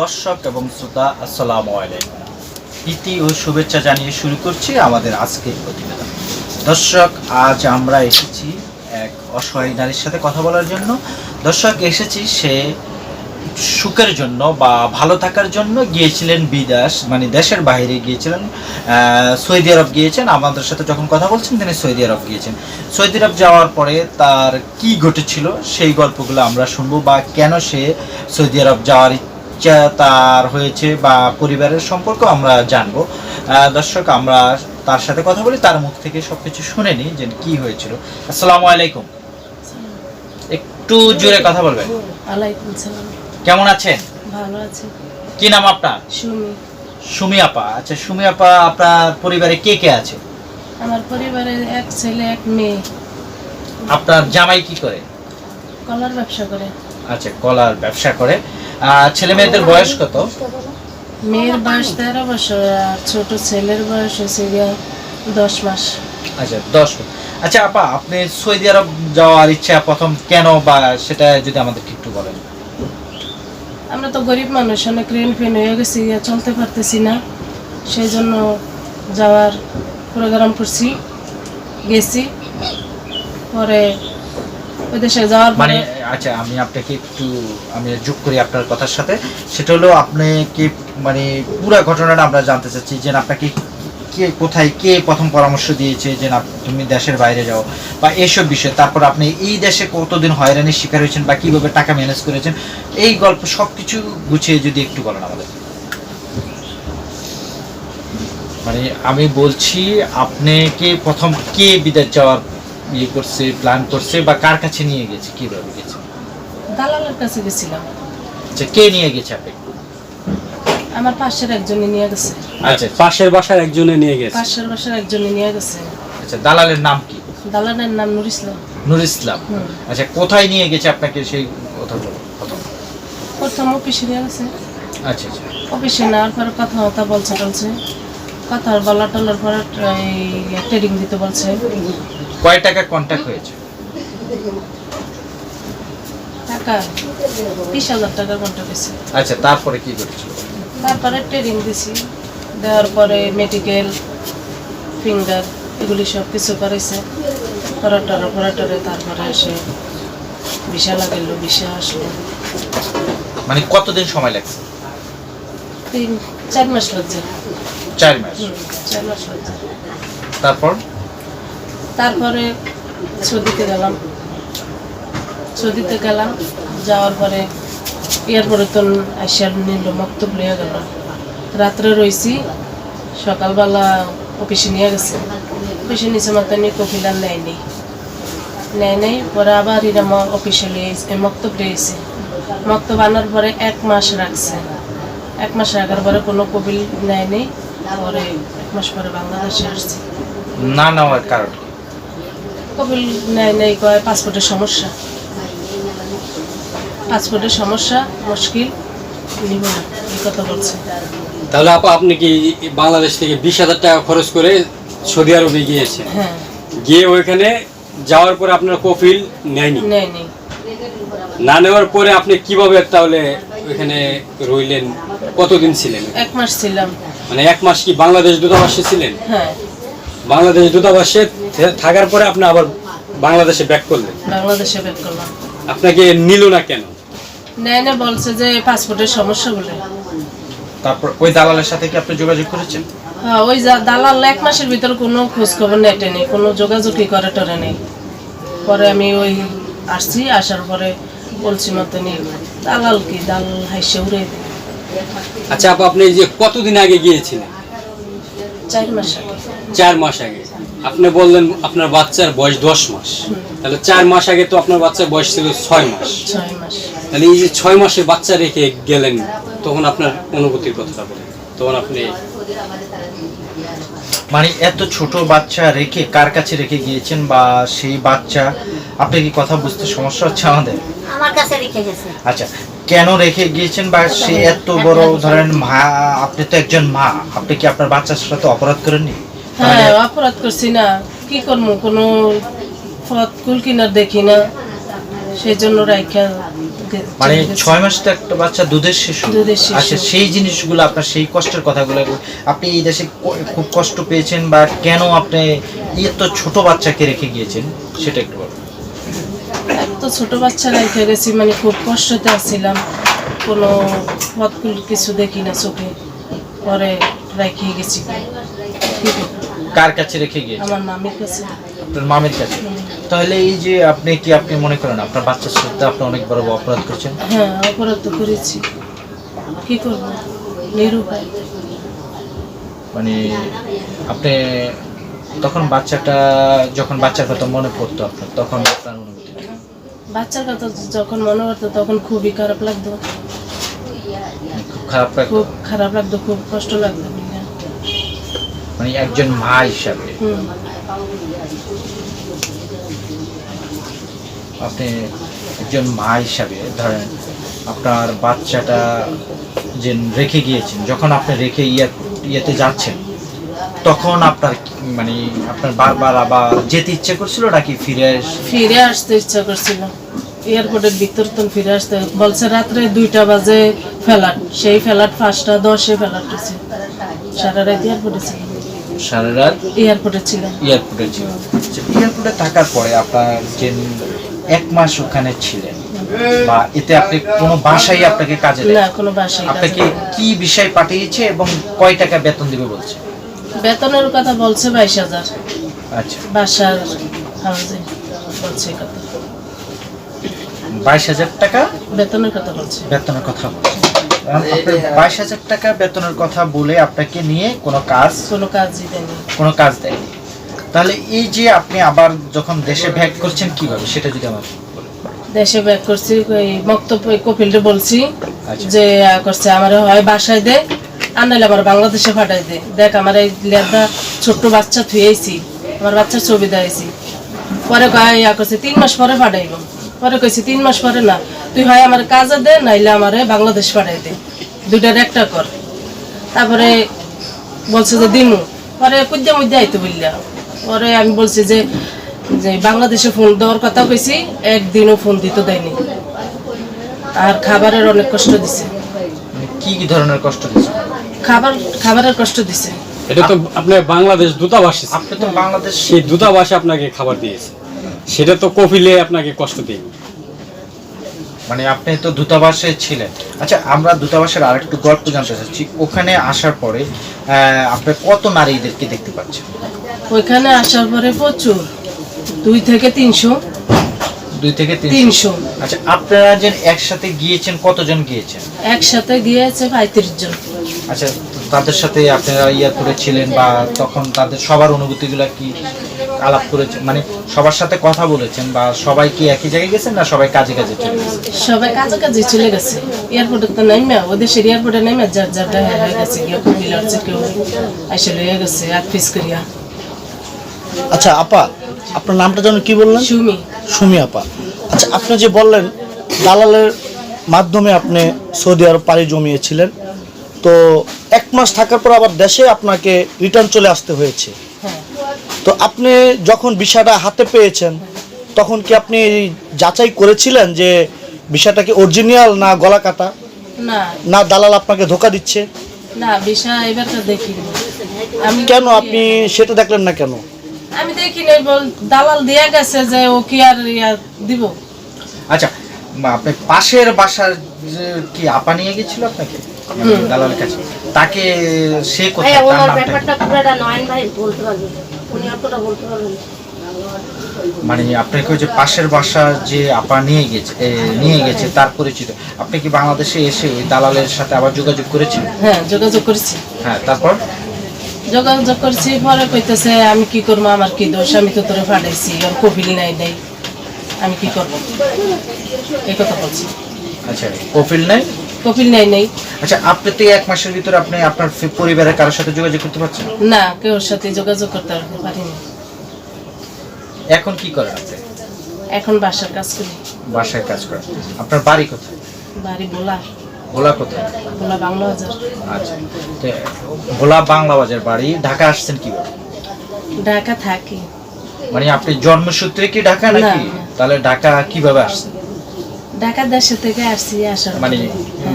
দর্শক এবং শ্রোতা, আসসালামু আলাইকুম। প্রীতি ও শুভেচ্ছা জানিয়ে শুরু করছি আমাদের আজকের প্রতিবেদন। দর্শক, আজ আমরা এসেছি এক অসহায় নারীর সাথে কথা বলার জন্য। দর্শক, এসেছি সে সুখের জন্য বা ভালো থাকার জন্য। গিয়েছিলেন বিদেশ মানে দেশের বাইরে গিয়েছিলেন সৌদি আরব গিয়েছেন। আমাদের সাথে যখন কথা বলছেন, তিনি সৌদি আরব গিয়েছেন। সৌদি আরব যাওয়ার পরে তার কি ঘটেছিল, সেই গল্পগুলো আমরা শুনব বা কেন সে সৌদি আরব যাওয়ার তার হয়েছে বা পরিবারের সম্পর্ক আমরা জানব। দর্শক আমরা তার সাথে কথা বলি তার মুখ থেকে সবকিছু শুনে নিই যে কি হয়েছিল। আসসালামু আলাইকুম। একটু জোরে কথা বলবেন। আলাইকুম সালাম। কেমন আছেন? ভালো আছি। কি নাম আপনার? সুমি। সুমি আপা। আচ্ছা সুমি আপা আপনার পরিবারে কে কে আছে? আমার পরিবারে এক ছেলে এক মেয়ে। আপনার জামাই কি করে? কলার ব্যবসা করে। আচ্ছা কলার ব্যবসা করে। আহ, ছেলে মেয়েদের বয়স কত? মেয়ের বয়স তেরো বছর আর ছোট ছেলের বয়স হচ্ছে গিয়া দশ মাস। আচ্ছা দশ আচ্ছা আপা আপনি সৌদি আরব যাওয়ার ইচ্ছা প্রথম কেন বা সেটা যদি আমাদেরকে একটু বলেন। আমরা তো গরিব মানুষ অনেক ঋণ ফিন হয়ে গেছি চলতে পারতেছি না। সেই জন্য যাওয়ার প্রোগ্রাম করছি গেছি। পরে ওই দেশে যাওয়ার মানে আচ্ছা আমি আপনাকে একটু, আমি যোগ করি আপনার কথার সাথে। সেটা হলো আপনি কি মানে পুরো ঘটনাটা আমরা জানতে চাচ্ছি যে আপনাকে কে, কোথায় কে প্রথম পরামর্শ দিয়েছে যে না, তুমি দেশের বাইরে যাও? বা এইসব বিষয়, তারপর আপনি এই দেশে কতদিন হয়রানির শিকার হয়েছেন বা কীভাবে টাকা ম্যানেজ করেছেন? এই গল্প সব কিছু গুছিয়ে যদি একটু বলেন আমাদের। মানে আমি বলছি আপনাকে প্রথম কে বিদেশ যাওয়ার ইয়ে করছে প্ল্যান করছে বা কার কাছে নিয়ে গেছে, কীভাবে গেছে? দালালের কাছে গেছিলাম। আচ্ছা কে নিয়ে গেছে আপনি? আমার পাশের একজনে নিয়ে গেছে। আচ্ছা পাশের বাসার একজনে নিয়ে গেছে। পাশের বাসার একজনে নিয়ে গেছে। আচ্ছা দালালের নাম কি? দালালের নাম নুর ইসলাম। নুর ইসলাম। আচ্ছা কোথায় নিয়ে গেছে আপনাকে সেই কথা বলো প্রথম প্রথম অফিসে নিয়ে গেছে। আচ্ছা আচ্ছা। অফিসে নেওয়ার পরে কথা কথা বলছে। টলছে কথা বলা টলার পরে ট্রেডিং দিতে বলছে। কয় টাকা কন্ট্যাক্ট হয়েছে? টাকা বিশ হাজার টাকার কন্ট্রাক্ট গেছে আচ্ছা তারপরে কি করেছিল তারপরে ট্রেডিং দিছি। দেওয়ার পরে মেডিকেল ফিঙ্গার এগুলি সব কিছু করেছে করার টরে করার টরে তারপরে এসে ভিসা লাগিল ভিসা আসলো। মানে কতদিন সময় লাগছে? তিন চার মাস লাগছে। চার মাস। চার মাস লাগছে। তারপর? তারপরে সৌদিতে গেলাম। সৌদিতে গেলাম যাওয়ার পরে এরপরে তো আসিয়ার নিল মক্তব নিয়ে গেল। রাত্রে রইছি সকালবেলা অফিসে নিয়ে গেছে। অফিসে নিচে মতো নিয়ে কপিল আর নেয় নেই। নেয় নেই পরে আবার এরা অফিসে লিয়ে মক্তব লিয়েছে মক্তব আনার পরে এক মাস রাখছে। এক মাস রাখার পরে কোনো কপিল নেয় নেই পরে এক মাস পরে বাংলাদেশে আসছে। না নেওয়ার কারণ? কপিল নেয় নেই কয় পাসপোর্টের সমস্যা। পাসপোর্টের সমস্যা মুশকিল নিব না এই কথা বলছে। তাহলে আপা আপনি কি বাংলাদেশ থেকে বিশ হাজার টাকা খরচ করে সৌদি আরবে গিয়েছেন? হ্যাঁ। গিয়ে ওইখানে যাওয়ার পরে আপনার কফিল নেয়নি? নেয় না নেওয়ার পরে আপনি কীভাবে তাহলে ওইখানে রইলেন? কতদিন ছিলেন? এক মাস ছিলাম। মানে এক মাস কি বাংলাদেশ দূতাবাসে ছিলেন? হ্যাঁ। বাংলাদেশ দূতাবাসে থাকার পরে আপনি আবার বাংলাদেশে ব্যাক করলেন? বাংলাদেশে বের করলাম। আপনাকে নিল না কেন? নেয় না বলছে যে পাসপোর্টের সমস্যা বলে। তারপর ওই দালালের সাথে কি আপনি যোগাযোগ করেছেন? হ্যাঁ ওই দালাল এক মাসের ভিতর কোনো খোঁজ খবর নেটে নেই কোনো যোগাযোগই করে টরে নেই। পরে আমি ওই আসছি আসার পরে বলছি মতনই দালাল কি? দালাল হাইসে উড়ে আচ্ছা আপা আপনি যে কতদিন আগে গিয়েছিলেন? চার মাস আগে। চার মাস আগে। আপনি বললেন আপনার বাচ্চার বয়স দশ মাস। তাহলে চার মাস আগে তো আপনার বাচ্চার বয়স ছিল ছয় মাস। ছয় মাস। তাহলে এই যে ছয় মাসে বাচ্চা রেখে গেলেন তখন আপনার অনুভূতির কথাটা বলেন। তখন আপনি মানে এত ছোট বাচ্চা রেখে কার কাছে রেখে গিয়েছেন বা সেই বাচ্চা? আপনি কি কথা বুঝতে সমস্যা হচ্ছে আমাদের? আমার কাছে রেখে গেছে। আচ্ছা কেন রেখে গিয়েছেন বা সে এত বড় ধরেন মা আপনি তো একজন মা আপনি কি আপনার বাচ্চার সাথে অপরাধ করেননি? হ্যাঁ অপরাধ করছি না। কি করব? কোনো পথ কুল কিনার দেখি না। সেই জন্য রাইখা মানে ছয় মাস তো একটা বাচ্চা দুধের শিশু। আচ্ছা সেই জিনিসগুলো আপনার সেই কষ্টের কথাগুলো আপনি এই দেশে খুব কষ্ট পেয়েছেন বা কেন আপনি এত ছোট বাচ্চাকে রেখে গিয়েছেন? সেটা একটু বলুন। এত ছোট বাচ্চা রাইখা গেছি মানে খুব কষ্টতে আসছিলাম কোনো পথকুল কিছু দেখি না চোখে। পরে রাখিয়ে গেছি। কার কাছে রেখে গিয়েছেন? আমার মামির কাছে। আপনার মামের কাছে। তাহলে এই যে আপনি কি আপনি মনে করেন আপনার বাচ্চার সাথে আপনি অনেক বড় অপরাধ করছেন? হ্যাঁ অপরাধ তো করেছি। কি করব? নিরুপায়। মানে আপনি তখন বাচ্চাটা যখন বাচ্চার কথা মনে পড়তো আপনার তখন আপনার অনুভূতি? বাচ্চার কথা যখন মনে হতো তখন খুবই খারাপ লাগতো। খুব খারাপ লাগতো? খুব খারাপ লাগতো খুব কষ্ট লাগতো। মানে একজন মা হিসাবে। আপনি একজন মা হিসাবে ধরেন আপনার বাচ্চাটা যে রেখে গিয়েছেন যখন আপনি রেখে ইয়ে ইয়েতে যাচ্ছেন তখন আপনার মানে আপনার বারবার আবার যেতে ইচ্ছে করছিল নাকি ফিরে ফিরে আসতে ইচ্ছা করছিল। এয়ারপোর্টের ভিতর তো ফিরে আসতে বলছে রাত্রে দুইটা বাজে ফ্লাট সেই ফ্লাট পাঁচটা দশে ফ্লাট হয়েছে। সারা রাত এয়ারপোর্টে ছিল। সারা রাত এয়ারপোর্টে ছিল। এয়ারপোর্টে ছিল। আচ্ছা, এয়ারপোর্টে থাকার পরে আপনার যে এক মাস ওখানে ছিলেন। বা এতে আপনি কোনো বাসায় আপনাকে কাজে না কোনো বাসায় আপনাকে কি বিষয় পাঠিয়েছে এবং কয় টাকা বেতন দিবে বলছে? বেতনের কথা বলছে বাইশ হাজার। আচ্ছা। বাসার হাউসে বলছে কথা। বাইশ হাজার টাকা? বেতনের কথা বলছে। বেতনের কথা বলছে। বাইশ হাজার টাকা বেতনের কথা বলে আপনাকে নিয়ে কোনো কাজ কোনো কাজই দেয়নি। কোনো কাজ দেয়নি। তাহলে এই যে আপনি আবার যখন দেশে ভ্যাক করছেন কীভাবে? সেটা যদি আমার দেশে ব্যাক করছি এই বক্তব্য কপিলটা বলছি আচ্ছা। যে করছে আমার হয় বাসায় দে আর নাহলে আমার বাংলাদেশে পাঠাই দে। দেখ আমার এই লেদা ছোট্ট বাচ্চা থুয়েছি আমার বাচ্চার ছবি দিয়েছি পরে কয় ইয়া করছে তিন মাস পরে পাঠাইব পরে কইছি তিন মাস পরে না। তুই হয় আমার কাজে দে নাইলে আমারে বাংলাদেশ পাঠাই দে। দুইটার একটা কর। তারপরে বলছে যে দিমু। পরে কুদ্যা মুদ্যা আইতে বললা পরে আমি বলছি যে যে বাংলাদেশে ফোন দেওয়ার কথা কইছি একদিনও ফোন দিতে দেয়নি। আর খাবারের অনেক কষ্ট দিছে। মানে কি কি ধরনের কষ্ট দিছে? খাবার খাবারের কষ্ট দিছে। এটা তো আপনার বাংলাদেশ দূতাবাস আপনি তো বাংলাদেশ সেই দূতাবাসে আপনাকে খাবার দিয়েছে। সেটা তো কফিলে আপনাকে কষ্ট দেয়নি মানে আপনি তো দূতাবাসে ছিলেন। আচ্ছা আমরা দূতাবাসের আরেকটু গল্প জানতে চাচ্ছি। ওখানে আসার পরে আপনি কত নারীদেরকে দেখতে পাচ্ছেন? ওইখানে আসার পরে প্রচুর। দুই থেকে তিনশো। দুই থেকে তিনশো? আচ্ছা আপনারা যে একসাথে গিয়েছেন কতজন গিয়েছেন? একসাথে গিয়েছে পঁয়ত্রিশ জন। আচ্ছা তাদের সাথে আপনারা এয়ারপোর্টে ছিলেন বা তখন তাদের সবার অনুভূতিগুলো কি? আলাপ করেছেন মানে সবার সাথে কথা বলেছেন বা সবাই কি একই জায়গায় গেছেন না সবাই কাজে কাজে চলে গেছে? সবাই কাছাকাছি চলে গেছে। এয়ারপোর্টে তো নাইমা ওদের সেই এয়ারপোর্টে নাইমা যার যারটা হয়ে গেছে কেউ কুমিল্লা হচ্ছে কেউ এসে লয়ে গেছে এক পিস করিয়া। আচ্ছা আপা আপনার নামটা যেন কি বললেন? সুমি। সুমি আপা। আচ্ছা আপনি যে বললেন দালালের মাধ্যমে আপনি সৌদি আরব পাড়ি জমিয়েছিলেন তো এক মাস থাকার পর আবার দেশে আপনাকে রিটার্ন চলে আসতে হয়েছে। হ্যাঁ। তো আপনি যখন বিষয়টা হাতে পেয়েছেন তখন কি আপনি যাচাই করেছিলেন যে বিষয়টা কি অরিজিনাল না গলা কাটা? না। না দালাল আপনাকে ধোকা দিচ্ছে? না বিষয় এবার তো দেখিনি। আমি কেন আপনি সেটা দেখলেন না কেন? আমি দেখিনি বল দালাল দিয়ে গেছে যে ও কি আর দিব। আচ্ছা আপনি পাশের বাসার কি আপা নিয়ে গেছিল আপনাকে? দালালের কাছে। তাকে সে কোথায়? ওনার ব্যাপারটা পুরোটা নয়ন ভাই বলতে পারবে উনি অতটা বলতে পারবেন মানে আপনাকে যে পাশের বাসা যে আপা নিয়ে গেছে নিয়ে গেছে তার পরিচিত। আপনি কি বাংলাদেশে এসে ওই দালালের সাথে আবার যোগাযোগ করেছেন? হ্যাঁ যোগাযোগ করেছি। হ্যাঁ তারপর? যোগাযোগ করছি পরে কইতেছে আমি কি করব? আমার কি দোষ? আমি তো তোরে পাঠাইছি আর কপিল নাই নাই। আমি কি করব? এই কথা বলছি। আচ্ছা কপিল নাই? কপিল নাই নাই। আচ্ছা আপনি তো এক মাসের ভিতরে আপনি আপনার পরিবারের কারোর সাথে যোগাযোগ করতে পারছেন? না কেউ সাথে যোগাযোগ করতে পারিনি। এখন কি করেন আপনি? এখন বাসার কাজ করি। বাসায় কাজ করেন। আপনার বাড়ি কোথায়? বাড়ি বলা ভোলা কোথায়? বলা বাংলা বাজার। আচ্ছা ভোলা বাংলা বাজার বাড়ি। ঢাকা আসছেন কীভাবে? ঢাকা থাকি। মানে আপনি জন্মসূত্রে কি ঢাকা নাকি? তাহলে ঢাকা কীভাবে আসছেন? ঢাকা দেশে থেকে আসছি আসার মানে।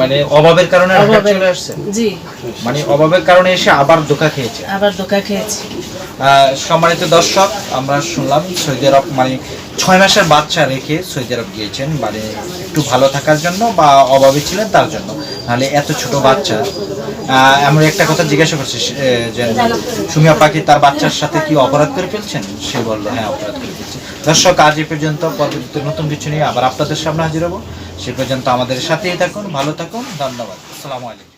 মানে অভাবের কারণে চলে আসছে? জি। মানে অভাবের কারণে এসে আবার ধোকা খেয়েছে? আবার ধোকা খেয়েছি। সম্মানিত দর্শক আমরা শুনলাম সৌদি আরব মানে ছয় মাসের বাচ্চা রেখে সৌদি আরব গিয়েছেন। মানে একটু ভালো থাকার জন্য বা অভাবে ছিলেন তার জন্য। নাহলে এত ছোট বাচ্চা আমরা একটা কথা জিজ্ঞাসা করছি যে সুমিয়া পাখি তার বাচ্চার সাথে কি অপরাধ করে ফেলছেন? সে বলল হ্যাঁ অপরাধ করে দর্শক, আজ এ পর্যন্ত পরবর্তীতে নতুন কিছু নিয়ে আবার আপনাদের সামনে হাজির হব। সে পর্যন্ত আমাদের সাথেই থাকুন, ভালো থাকুন, ধন্যবাদ। আসসালামু আলাইকুম।